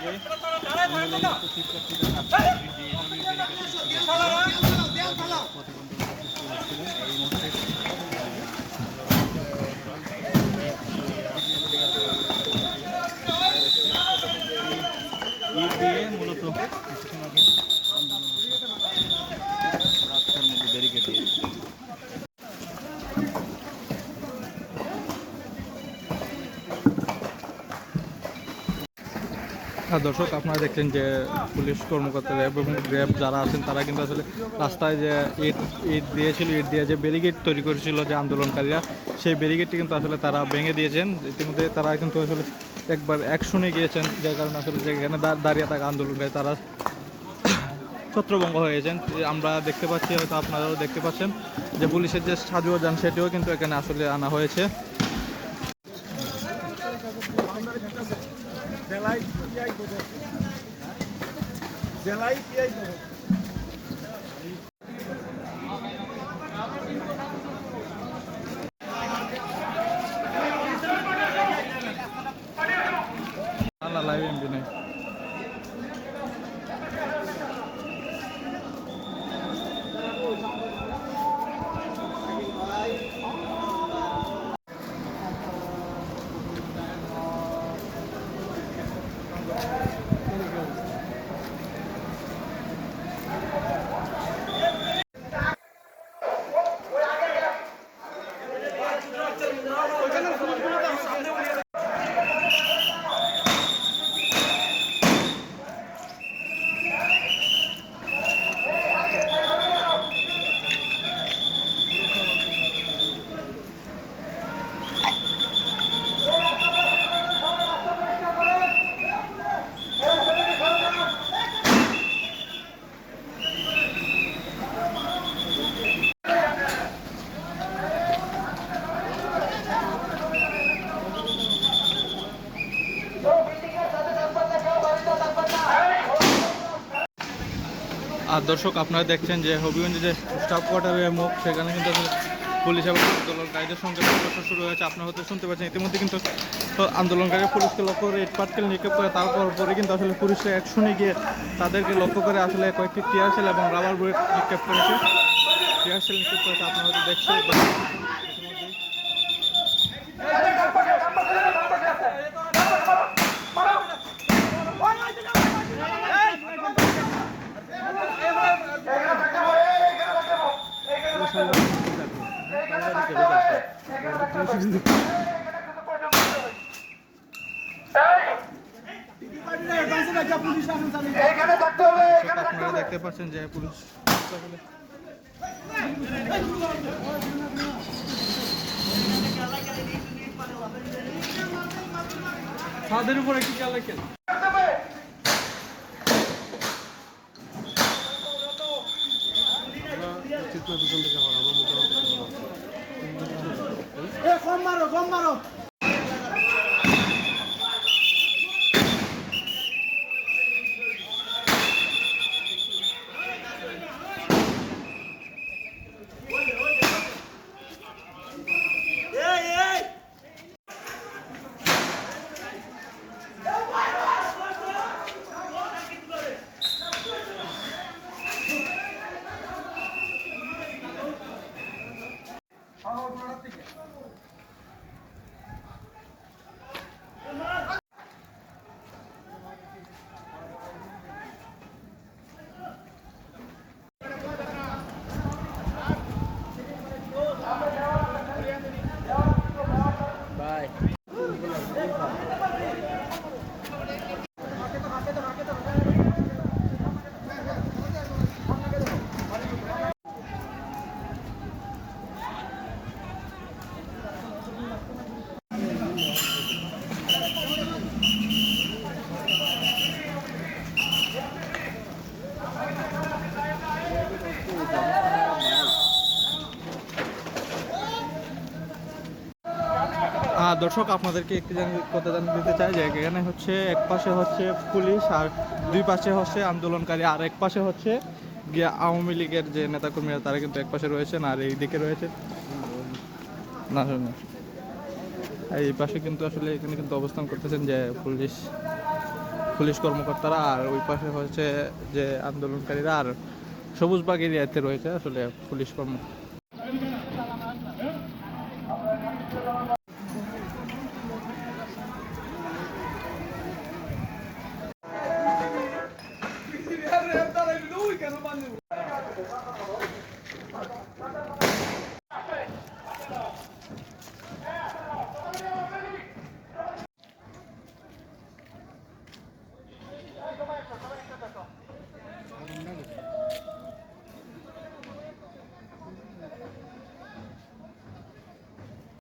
আগে দর্শক, আপনারা দেখছেন যে পুলিশ কর্মকর্তা র্যাব এবং র্যাব যারা আছেন, তারা কিন্তু আসলে রাস্তায় যে ইট ইট দিয়েছিল ইট দিয়ে যে ব্যারিকেড তৈরি করেছিল যে আন্দোলনকারীরা, সেই ব্যারিকেডটি কিন্তু আসলে তারা ভেঙে দিয়েছেন। ইতিমধ্যে তারা কিন্তু আসলে একবার অ্যাকশনে গিয়েছেন, যার কারণে আসলে যেখানে দাঁড়িয়ে থাকা আন্দোলনকারী তারা ছত্রভঙ্গ হয়েছেন। আমরা দেখতে পাচ্ছি, হয়তো আপনারাও দেখতে পাচ্ছেন, যে পুলিশের যে সাজু যান সেটিও কিন্তু এখানে আসলে আনা হয়েছে। জেলায় পিআই জেলায় পিআই আর দর্শক আপনারা দেখছেন যে হবিগঞ্জে যে স্টাফ কোয়ার্টারের মুখ, সেখানে কিন্তু পুলিশ এবং আন্দোলনকারীদের সঙ্গে সংঘর্ষ শুরু হয়েছে। আপনারা হয়তো শুনতে পাচ্ছেন, ইতিমধ্যে কিন্তু আন্দোলনকারী পুলিশকে লক্ষ্য করে ইট পাটকেল নিক্ষেপ করে, তারপর পরে কিন্তু আসলে পুলিশরা অ্যাকশনে গিয়ে তাদেরকে লক্ষ্য করে আসলে কয়েকটি টিয়ার সেল এবং রাবার বুলেট নিক্ষেপ করেছে। টিয়ার সেল নিক্ষেপ করেছে, আপনারা হয়তো দেখছেন। আপনারা দেখতে পাচ্ছেন যে পুলিশ ছাদের উপরে কি খেয়াল রাখেন। এ কম মারো কম মারো। আহ, দর্শক, আপনাদেরকে একটি কথা জানিয়ে দিতে চাই যে এখানে হচ্ছে এক পাশে হচ্ছে পুলিশ আর দুই পাশে হচ্ছে আন্দোলনকারী। আর এক পাশে হচ্ছে গিয়ে আওয়ামী লীগের যে নেতাকর্মীরা, তারা কিন্তু এক পাশে রয়েছেন আর এই দিকে রয়েছে। না না এই পাশে কিন্তু আসলে এখানে কিন্তু অবস্থান করতেছেন যে পুলিশ পুলিশ কর্মকর্তারা আর ওই পাশে হচ্ছে যে আন্দোলনকারীরা আর সবুজবাগ এরিয়াতে রয়েছে আসলে পুলিশ কর্ম